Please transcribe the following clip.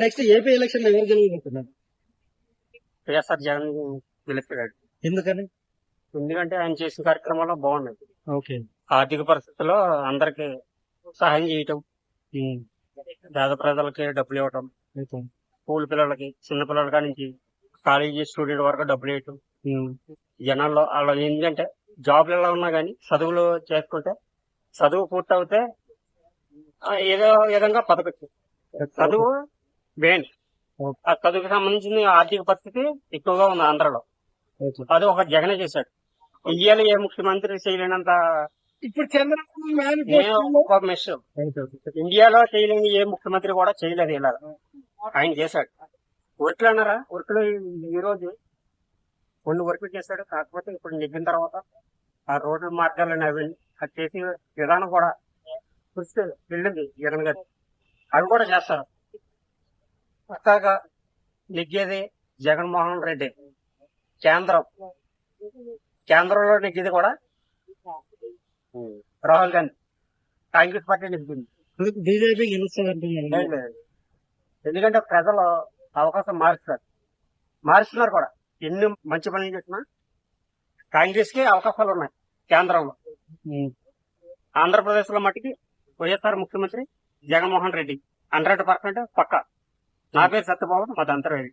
Next AP election ఎవరు గెలవబోతున్నారు? వైఎస్ఆర్ జగన్ గెలుస్తాడు ఎందుకని? ఎందుకంటే ఆయన చేసిన కార్యక్రమాలు బాగున్నాయి ఓకే. ఆర్థిక పరిస్థితుల్లో అందరికి సహాయం చేయటం పేద ప్రజలకి డబ్బులు ఇవ్వటం స్కూల్ పిల్లలకి చిన్న పిల్లల నుంచి కాలేజీ స్టూడెంట్ వరకు డబ్బులు ఇవ్వటం. జనాల్లో వాళ్ళు ఏంటంటే జాబ్లు ఎలా ఉన్నా కానీ చదువులు చేసుకుంటే చదువు పూర్తవుతే ఏదో విధంగా బతకచ్చు చదువు మెయిన్ ఆ చదువుకి సంబంధించిన ఆర్థిక పరిస్థితి ఎక్కువగా ఉంది ఆంధ్రలో. అది ఒక జగనే చేశాడు. ఇండియాలో ఏ ముఖ్యమంత్రి చేయలేనంత ఇప్పుడు చంద్రబాబు ఇండియాలో చేయలేని ఏ ముఖ్యమంత్రి కూడా చేయలేదు ఇలా ఆయన చేశాడు. వర్క్లు అన్నారా? వర్క్లు ఈ రోజు కొన్ని వర్క్లు చేశాడు. కాకపోతే ఇప్పుడు నెగ్గిన తర్వాత ఆ రోడ్ల మార్గాలను అవి అది చేసి విధానం కూడా కృషి వెళ్ళింది జగన్ గారు. అవి కూడా చేస్తారు పక్కాగా నెగ్గేది జగన్మోహన్ రెడ్డి. కేంద్రం. కేంద్రంలో నెగ్గేది కూడా రాహుల్ గాంధీ. కాంగ్రెస్ పార్టీ నెగ్గింది. బీజేపీ. ఎందుకంటే ప్రజలు అవకాశం మారుస్తారు మారుస్తున్నారు కూడా. ఎన్ని మంచి పనులు చేసినా కాంగ్రెస్కి అవకాశాలు ఉన్నాయి కేంద్రంలో. ఆంధ్రప్రదేశ్లో మట్టికి వైఎస్ఆర్ ముఖ్యమంత్రి జగన్మోహన్ రెడ్డి. హండ్రెడ్ పర్సెంట్ పక్క. నా పేరు సత్యబాబు మా అంతర్వేది.